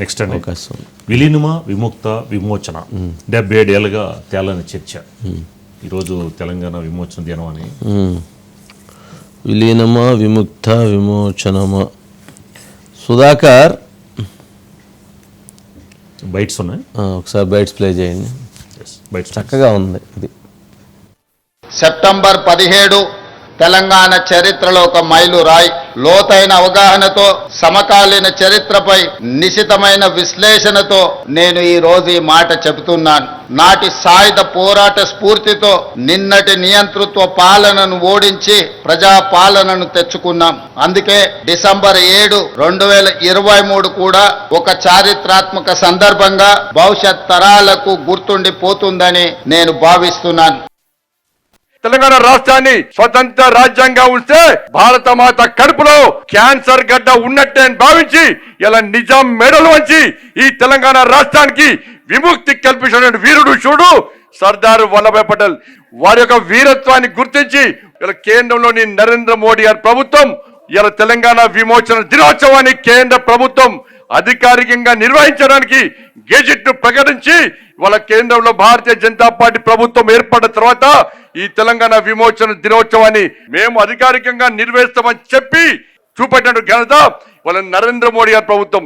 Next అండి. అవకాశం. విలీనమా విముక్త విమోచన? డెబ్బై ఏడేళ్ళుగా తేలని చర్చ. ఈరోజు తెలంగాణ విమోచన దినం అని. విలీనమా విముక్త విమోచనమా? సుధాకర్. బైట్స్ ఉన్నాయి? ఒకసారి బైట్స్ ప్లే చేయండి. బైట్స్. చక్కగా ఉంది ఇది. సెప్టెంబర్ పదిహేడు తెలంగాణ చరిత్రలో ఒక మైలురాయి. లోతైన అవగాహనతో సమకాలీన చరిత్రపై నిశితమైన విశ్లేషణతో నేను ఈ రోజు ఈ మాట చెబుతున్నాను. నాటి సాయుధ పోరాట స్ఫూర్తితో నిన్నటి నియంతృత్వ పాలనను ఓడించి ప్రజా పాలనను తెచ్చుకున్నాం. అందుకే డిసెంబర్ ఏడు రెండు వేల ఇరవై మూడు కూడా ఒక చారిత్రాత్మక సందర్భంగా భవిష్యత్ తరాలకు గుర్తుండిపోతుందని నేను భావిస్తున్నాను. తెలంగాణ రాష్ట్రాన్ని స్వతంత్ర రాజ్యంగా ఉంటే భారత మాత కడుపులో క్యాన్సర్ గడ్డ ఉన్నట్టే అని భావించి ఇలా నిజాం మెడలు వంచి ఈ తెలంగాణ రాష్ట్రానికి విముక్తి కల్పించిన వీరుడు చూడు సర్దార్ వల్లభాయ్ పటేల్. వారి యొక్క వీరత్వాన్ని గుర్తించి ఇలా కేంద్రంలోని నరేంద్ర మోడీ గారి ప్రభుత్వం ఇలా తెలంగాణ విమోచన దినోత్సవాన్ని కేంద్ర ప్రభుత్వం అధికారికంగా నిర్వహించడానికి గెజిట్ను ప్రకటించి వాళ్ళ కేంద్రంలో భారతీయ జనతా పార్టీ ప్రభుత్వం ఏర్పడిన తర్వాత ఈ తెలంగాణ విమోచన దినోత్సవాన్ని మేము అధికారికంగా నిర్వహిస్తామని చెప్పి చూపెట్టినట్టు ఘనత వాళ్ళ నరేంద్ర మోడీ గారి ప్రభుత్వం.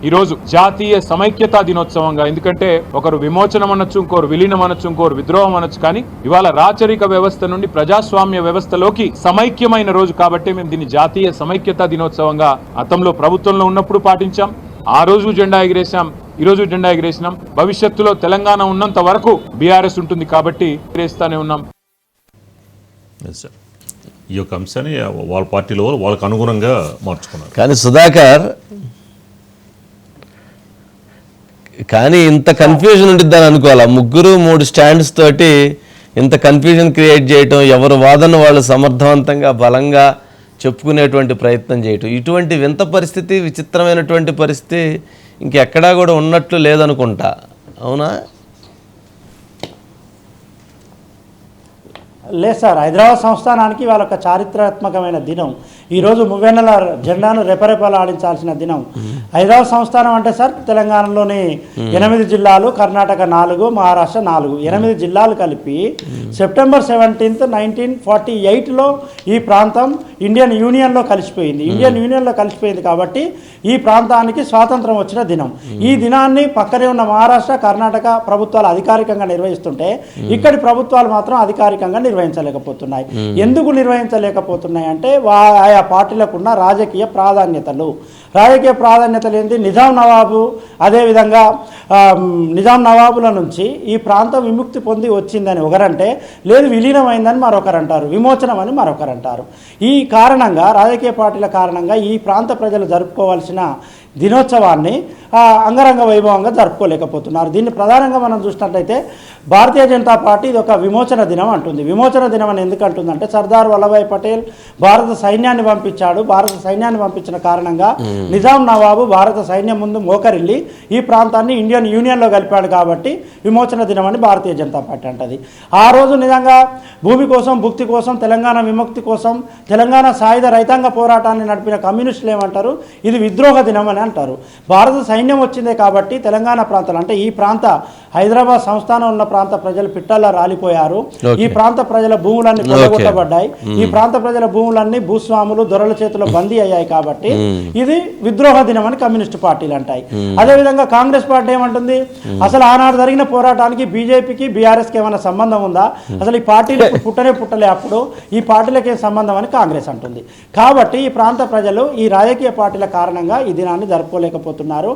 ఈరోజు జాతీయ సమైక్యతా దినోత్సవంగా ఎందుకంటే ఒకరు విమోచనం అనొచ్చు ఇంకోరు విలీనం అనొచ్చు ఇంకోరు విద్రోహం అనొచ్చు కానీ ఇవాళ రాచరిక వ్యవస్థ నుండి ప్రజాస్వామ్య వ్యవస్థలోకి సమైక్యమైన రోజు కాబట్టి మేము దీన్ని జాతీయ సమైక్యతా దినోత్సవంగా గతంలో ప్రభుత్వంలో ఉన్నప్పుడు పాటించాం. ఆ రోజు జెండా ఎగిరేశాం. ఈ రోజు జెండా ఎగిరేసినాం. భవిష్యత్తులో తెలంగాణ ఉన్నంత వరకు బీఆర్ఎస్ ఉంటుంది కాబట్టి ఎగిరేస్తానే ఉన్నాం. Yes, sir. ఈ యొక్క అంశాన్ని వాళ్ళ పార్టీలో వాళ్ళు వాళ్ళకు అనుగుణంగా మార్చుకున్నారు. కానీ సుధాకర్ కానీ ఇంత కన్ఫ్యూజన్ ఉంటుందని అనుకోవాలా? ముగ్గురు మూడు స్టాండ్స్ తోటి ఇంత కన్ఫ్యూజన్ క్రియేట్ చేయటం ఎవరు వాదన వాళ్ళు సమర్థవంతంగా బలంగా చెప్పుకునేటువంటి ప్రయత్నం చేయటం. ఇటువంటి వింత పరిస్థితి విచిత్రమైనటువంటి పరిస్థితి ఇంకెక్కడా కూడా ఉన్నట్లు లేదనుకుంటా. అవునా? లేదు సార్ హైదరాబాద్ సంస్థానానికి వాళ్ళ యొక్క చారిత్రాత్మకమైన దినం. ఈరోజు మువ్వెన్నెల జెండాను రెపరెపలాడించాల్సిన దినం. హైదరాబాద్ సంస్థానం అంటే సార్ తెలంగాణలోని ఎనిమిది జిల్లాలు కర్ణాటక నాలుగు మహారాష్ట్ర నాలుగు. ఎనిమిది జిల్లాలు కలిపి సెప్టెంబర్ సెవెంటీన్త్ నైన్టీన్ ఫార్టీ ఎయిట్లో ఈ ప్రాంతం ఇండియన్ యూనియన్లో కలిసిపోయింది. ఇండియన్ యూనియన్లో కలిసిపోయింది కాబట్టి ఈ ప్రాంతానికి స్వాతంత్రం వచ్చిన దినం. ఈ దినాన్ని పక్కనే ఉన్న మహారాష్ట్ర కర్ణాటక ప్రభుత్వాలు అధికారికంగా నిర్వహిస్తుంటే ఇక్కడి ప్రభుత్వాలు మాత్రం అధికారికంగా నిర్వహించలేకపోతున్నాయి. ఎందుకు నిర్వహించలేకపోతున్నాయి అంటే వా ఆయా పార్టీలకు ఉన్న రాజకీయ ప్రాధాన్యతలు. రాజకీయ ప్రాధాన్యతలు ఏంటి నిజాం నవాబు అదేవిధంగా నిజాం నవాబుల నుంచి ఈ ప్రాంతం విముక్తి పొంది వచ్చిందని ఒకరంటే లేదు విలీనమైందని మరొకరు అంటారు విమోచనం అని మరొకరు అంటారు ఈ కారణంగా రాజకీయ పార్టీల కారణంగా ఈ ప్రాంత ప్రజలు జరుపుకోవాల్సిన దినోత్సవాన్ని ఆ, అంగరంగ వైభవంగా జరుపుకోలేకపోతున్నారు. దీన్ని ప్రధానంగా మనం చూసినట్లయితే భారతీయ జనతా పార్టీ ఇది ఒక విమోచన దినం అంటుంది. విమోచన దినం అని ఎందుకు అంటుందంటే సర్దార్ వల్లభాయ్ పటేల్ భారత సైన్యాన్ని పంపించాడు. భారత సైన్యాన్ని పంపించిన కారణంగా నిజాం నవాబు భారత సైన్యం ముందు మోకరిల్లి ఈ ప్రాంతాన్ని ఇండియన్ యూనియన్లో కలిపాడు కాబట్టి విమోచన దినం అని భారతీయ జనతా పార్టీ అంటది. ఆ రోజు నిజంగా భూమి కోసం భుక్తి కోసం తెలంగాణ విముక్తి కోసం తెలంగాణ సాయుధ రైతాంగ పోరాటాన్ని నడిపిన కమ్యూనిస్టులు ఏమంటారు? ఇది విద్రోహ దినం అని అంటారు. భారత సైన్యం వచ్చిందే కాబట్టి తెలంగాణ ప్రాంతాలు అంటే ఈ ప్రాంత హైదరాబాద్ సంస్థానం ఉన్న ప్రాంత ప్రజలు పిట్టల్లా రాలిపోయారు. ఈ ప్రాంత ప్రజల భూములన్నీ కొల్లగొట్టబడ్డాయి. ఈ ప్రాంత ప్రజల భూములన్నీ భూస్వాములు దొరల చేతిలో బందీ అయ్యాయి కాబట్టి ఇది విద్రోహ దినం అని కమ్యూనిస్ట్ పార్టీలు అంటాయి. అదేవిధంగా కాంగ్రెస్ పార్టీ ఏమంటుంది? అసలు ఆనాడు జరిగిన పోరాటానికి బీజేపీకి బీఆర్ఎస్కి ఏమైనా సంబంధం ఉందా? అసలు ఈ పార్టీలు పుట్టనే పుట్టలే అప్పుడు ఈ పార్టీలకు ఏం సంబంధం అని కాంగ్రెస్ అంటుంది. కాబట్టి ఈ ప్రాంత ప్రజలు ఈ రాజకీయ పార్టీల కారణంగా ఈ దినాన్ని జరుపుకోలేకపోతున్నారు.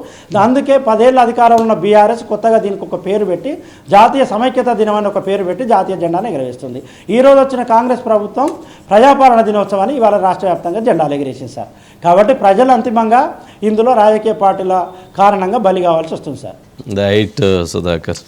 అందుకే పదేళ్ళ అధికారంలో ఉన్న బీఆర్ఎస్ కొత్తగా దీనికి ఒక పేరు పెట్టి జాతీయ సమైక్యత దినం అని ఒక పేరు పెట్టి జాతీయ జెండాను ఎగరవేస్తుంది. ఈ రోజు వచ్చిన కాంగ్రెస్ ప్రభుత్వం ప్రజాపాలన దినోత్సవాన్ని ఇవాళ రాష్ట్ర వ్యాప్తంగా జెండాలు ఎగిరేసింది సార్. కాబట్టి ప్రజలు అంతిమంగా ఇందులో రాజకీయ పార్టీల కారణంగా బలి కావాల్సి వస్తుంది సార్. రైట్ సుధాకర్.